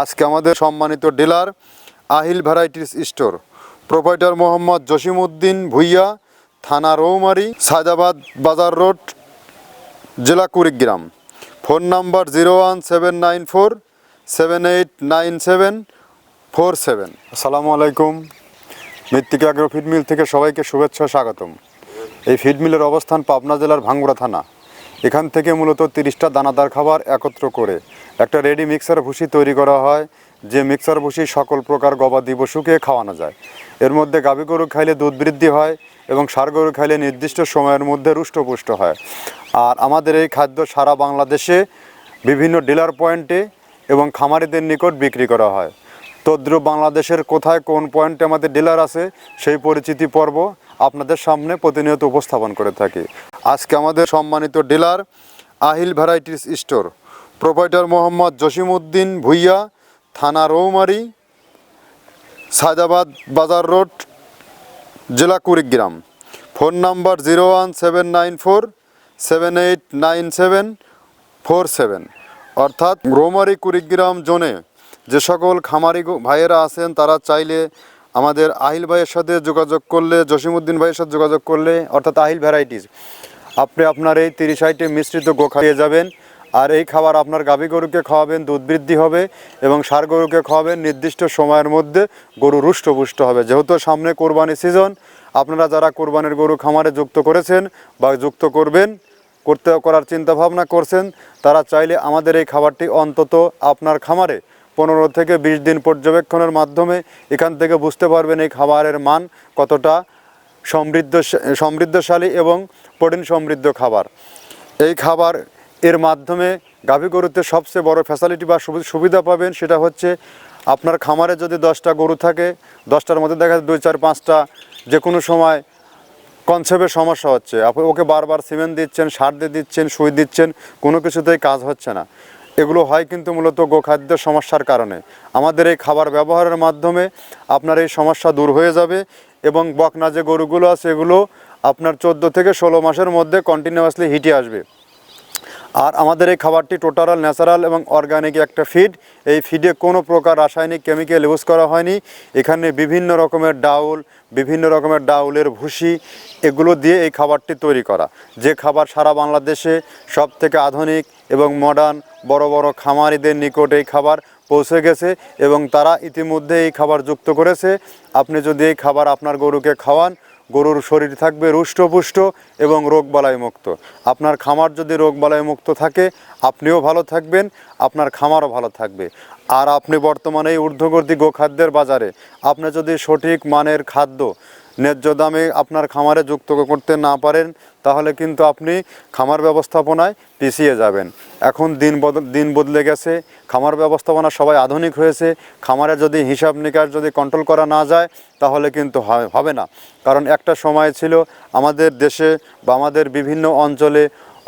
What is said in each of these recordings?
আজকে আমাদের সম্মানিত dealer Ahil varieties store. Proprietor Mohammad Jasimuddin Bhuiyan, থানা রৌমারি সায়দাবাদ বাজার রোড, জেলা Kurigram. Phone number zero one seven nine four, seven eight nine seven, four seven. আসসালামু আলাইকুম। মৃত্তিকা আগ্রো ফিড মিল থেকে সবাইকে শুভেচ্ছা, স্বাগতম। এই ফিড মিলের অবস্থান পাবনা জেলার ভাঙ্গুড়া থানা। এখান থেকে মূলত তিরিশটা দানাদার খাবার একত্র করে একটা রেডি মিক্সার ভুসি তৈরি করা হয়, যে মিক্সার ভুসি সকল প্রকার গবাদি পশুকে খাওয়ানো যায়। এর মধ্যে গাভী গরু খাইলে দুধ বৃদ্ধি হয় এবং ষাঁড় গরু খাইলে নির্দিষ্ট সময়ের মধ্যে রুষ্টপুষ্ট হয়। আর আমাদের এই খাদ্য সারা বাংলাদেশে বিভিন্ন ডিলার পয়েন্টে এবং খামারিদের নিকট বিক্রি করা হয়। তদ্রুপ বাংলাদেশের কোথায় কোন পয়েন্টে আমাদের ডিলার আছে, সেই পরিচিতি পর্ব আপনাদের সামনে প্রতিনিয়ত উপস্থাপন করে থাকি। আজকে আমাদের সম্মানিত dealer Ahil varieties store. Proprietor Mohammad Jasimuddin Bhuiyan, থানা রৌমারি সায়দাবাদ বাজার রোড, জেলা Kurigram. Phone number zero one seven nine four, seven eight nine seven, four seven. অর্থাৎ রৌমারি কুড়িগ্রাম জোনে যে সকল খামারি ভাইয়েরা আছেন, তারা চাইলে আমাদের আহিল ভাইয়ের সাথে যোগাযোগ করলে, জসিমউদ্দিন ভাইয়ের সাথে যোগাযোগ করলে, অর্থাৎ আহিল ভ্যারাইটিস আপনি আপনার এই তিরিশ আইটেম মিশ্রিত গোখা যাবেন। আর এই খাবার আপনার গাভী গরুকে খাওয়াবেন, দুধ বৃদ্ধি হবে এবং সার গরুকে খাওয়াবেন। নির্দিষ্ট সময়ের মধ্যে গরু রুষ্টপুষ্ট হবে। যেহেতু সামনে কোরবানি সিজন আপনারা যারা কোরবানির গরু খামারে যুক্ত করেছেন বা যুক্ত করবেন, করতে করার চিন্তা ভাবনা করছেন, তারা চাইলে আমাদের এই খাবারটি অন্তত আপনার খামারে পনেরো থেকে বিশ দিন পর্যবেক্ষণের মাধ্যমে এখান থেকে বুঝতে পারবেন এই খাবারের মান কতটা সমৃদ্ধ, সমৃদ্ধশালী এবং প্রোটিন সমৃদ্ধ খাবার। এই খাবার এর মাধ্যমে গাভী গরুতে সবচেয়ে বড় ফ্যাসিলিটি বা সুবি- সুবিধা পাবেন সেটা হচ্ছে আপনার খামারে যদি দশটা গরু থাকে, দশটার মধ্যে দেখা যায় দুই, চার, পাঁচটা যে কোনো সময় কনসেপ্টের সমস্যা হচ্ছে। আপনি ওকে বারবার সিমেন্ট দিচ্ছেন, সার দিয়ে দিচ্ছেন, সুই দিচ্ছেন, কোনো কিছুতেই কাজ হচ্ছে না। এগুলো হয় কিন্তু মূলত গোখাদ্য সমস্যার কারণে। আমাদের এই খাবার ব্যবহারের মাধ্যমে আপনার এই সমস্যা দূর হয়ে যাবে এবং বকনা যে গরুগুলো আছে, এগুলো আপনার চোদ্দ থেকে ষোলো মাসের মধ্যে কন্টিনিউয়াসলি হিটে আসবে। আর আমাদের এই খাবারটি টোটাল, ন্যাচারাল এবং অর্গানিক একটা ফিড এই ফিডে কোনো প্রকার রাসায়নিক কেমিক্যাল ইউজ করা হয়নি। এখানে বিভিন্ন রকমের ডাউল, বিভিন্ন রকমের ডাউলের ভুসি, এগুলো দিয়ে এই খাবারটি তৈরি করা। যে খাবার সারা বাংলাদেশে সব থেকে আধুনিক এবং মডার্ন বড় বড় খামারিদের নিকট এই খাবার পৌঁছে গেছে এবং তারা ইতিমধ্যে এই খাবার যুক্ত করেছে। আপনি যদি এই খাবার আপনার গরুকে খাওয়ান গরুর শরীর থাকবে রুষ্টপুষ্ট এবং রোগবালাই মুক্ত আপনার খামার যদি রোগ রোগবালাই মুক্ত থাকে, আপনিও ভালো থাকবেন, আপনার খামারও ভালো থাকবে। আর আপনি বর্তমানে এই ঊর্ধ্বগর্তী গোখাদ্যের বাজারে আপনি যদি সঠিক মানের খাদ্য ন্যায্য দামে আপনার খামারে যুক্ত করতে না পারেন, তাহলে কিন্তু আপনি খামার ব্যবস্থাপনায় পিছিয়ে যাবেন। এখন দিন দিন বদলে গেছে, খামার ব্যবস্থাপনা সবাই আধুনিক হয়েছে, খামারে যদি হিসাব নিকাশ যদি কন্ট্রোল করা না যায়, তাহলে কিন্তু হবে না। কারণ একটা সময় ছিল আমাদের দেশে বা আমাদের বিভিন্ন অঞ্চলে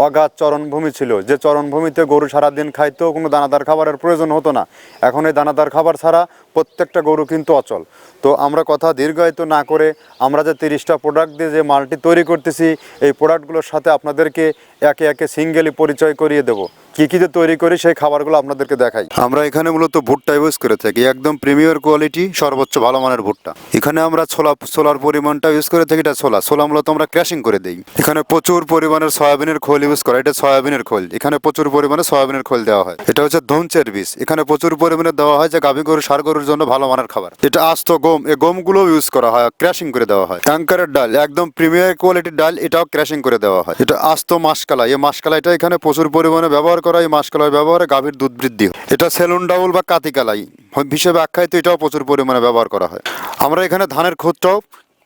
অগাধ চরণভূমি ছিল। যে চরণভূমিতে গরু সারাদিন খাইতেও কোনো দানাদার খাবারের প্রয়োজন হতো না। এখন এই দানাদার খাবার ছাড়া প্রত্যেকটা গরু কিন্তু অচল। তো আমরা কথা দীর্ঘায়িত না করে আমরা যে তিরিশটা প্রোডাক্ট দিয়ে যে মালটি তৈরি করতেছি, এই প্রোডাক্টগুলোর সাথে আপনাদেরকে একে একে সিঙ্গেলি পরিচয় করিয়ে দেবো। কী কী তৈরি করি সেই খাবারগুলো আপনাদেরকে দেখাই। আমরা এখানে মূলত ভুট্টা ইউজ করে থাকি, একদম প্রিমিয়ার কোয়ালিটি সর্বোচ্চ ভালো মানের ভুট্টা। এখানে আমরা ছোলা, ছোলার পরিমাণটা ইউজ করে থাকি, এটা ছোলা। ছোলা মূলত আমরা ক্র্যাশিং করে দিই। এখানে প্রচুর পরিমাণের সয়াবিনের খোল ইউজ করা, এটা সয়াবিনের খোল। এখানে প্রচুর পরিমাণে সয়াবিনের খোল দেওয়া হয়। এটা হচ্ছে ধনচের বীজ। এখানে প্রচুর পরিমাণে দেওয়া হয় যে গাভী গরু সার গরুর জন্য ভালো মানের খাবার। এটা আস্ত গম এই গমগুলো ইউজ করা হয় ক্র্যাশিং করে দেওয়া হয়। ট্যাঙ্কারের ডাল, একদম প্রিমিয়ার কোয়ালিটির ডাল, এটাও ক্র্যাশিং করে দেওয়া হয়। এটা আস্ত মাসকালা এই মাসকালাইটা এখানে প্রচুর পরিমাণে ব্যবহার করা এই মাসকালাই ব্যবহারে গাভীর দুধ বৃদ্ধি এটা সেলুন ডাউল বা কাতিকালাই হিসেবে আখ্যায়িত, এটাও প্রচুর পরিমাণে ব্যবহার করা হয়। আমরা এখানে ধানের খুদটাও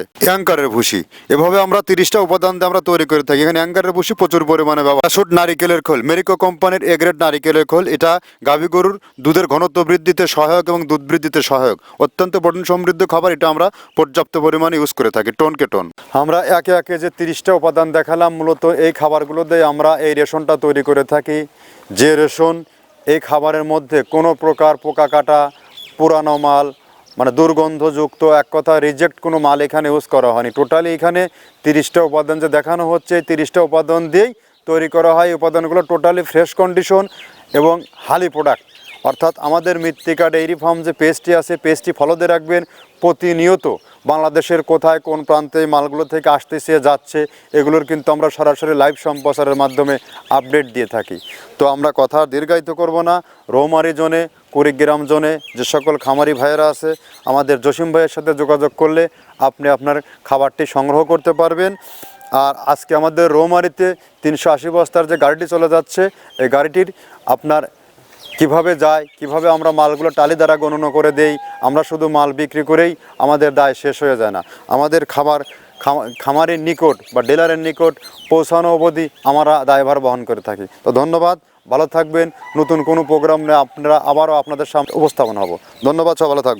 আছে। অ্যাঙ্কারের ভুসি এভাবে আমরা তিরিশটা উপাদান দিয়ে আমরা তৈরি করে থাকি। এখানে অ্যাঙ্কারের ভুসি প্রচুর পরিমাণে ব্যবহার শুট নারিকেলের খোল। মেরিকো কোম্পানির এগ্রেড নারিকেলের খোল। এটা গাভী গরুর দুধের ঘনত্ব বৃদ্ধিতে সহায়ক এবং দুধ বৃদ্ধিতে সহায়ক। অত্যন্ত প্রোটিন সমৃদ্ধ খাবার। এটা আমরা পর্যাপ্ত পরিমাণে ইউজ করে থাকি টনকে টন। আমরা একে একে যে তিরিশটা উপাদান দেখালাম, মূলত এই খাবারগুলো দিয়ে আমরা এই রেশনটা তৈরি করে থাকি। যে রেশন এই খাবারের মধ্যে কোনো প্রকার পোকা কাটা, পুরানো মাল মানে দুর্গন্ধযুক্ত, এক কথা রিজেক্ট কোনো মাল এখানে ইউজ করা হয়নি। টোটালি এখানে তিরিশটা উপাদান যে দেখানো হচ্ছে, এই তিরিশটা উপাদান দিয়েই তৈরি করা হয়। উপাদানগুলো টোটালি ফ্রেশ কন্ডিশন এবং হালি প্রোডাক্ট অর্থাৎ আমাদের মৃত্তিকা ডেইরি ফার্ম যে পেস্টটি আছে পেস্টটি ফলো দিয়ে রাখবেন প্রতিনিয়ত। বাংলাদেশের কোথায় কোন প্রান্তে মালগুলো থেকে আসতেছে, যাচ্ছে, এগুলোর কিন্তু আমরা সরাসরি লাইভ সম্প্রচারের মাধ্যমে আপডেট দিয়ে থাকি। তো আমরা কথা দীর্ঘায়িত করব না। রৌমারি জোনে, কুড়িগ্রাম জোনে যে সকল খামারি ভাইয়েরা আছে, আমাদের জসিম ভাইয়ের সাথে যোগাযোগ করলে আপনি আপনার খাবারটি সংগ্রহ করতে পারবেন। আর আজকে আমাদের রৌমারিতে তিনশো আশি বস্তার যে গাড়িটি চলে যাচ্ছে, এই গাড়িটির আপনার কীভাবে যায়, কীভাবে আমরা মালগুলো টালি দ্বারা গণনা করে দেই, আমরা শুধু মাল বিক্রি করেই আমাদের দায় শেষ হয়ে যায় না। আমাদের খাবার খামারের নিকট বা ডিলারের নিকট পৌঁছানো অবধি আমরা দায়ভার বহন করে থাকি। তো ধন্যবাদ, ভালো থাকবেন। নতুন কোনো প্রোগ্রাম নিয়ে আপনারা আবারও আপনাদের সামনে উপস্থাপন হব। ধন্যবাদ সব ভালো থাকবেন।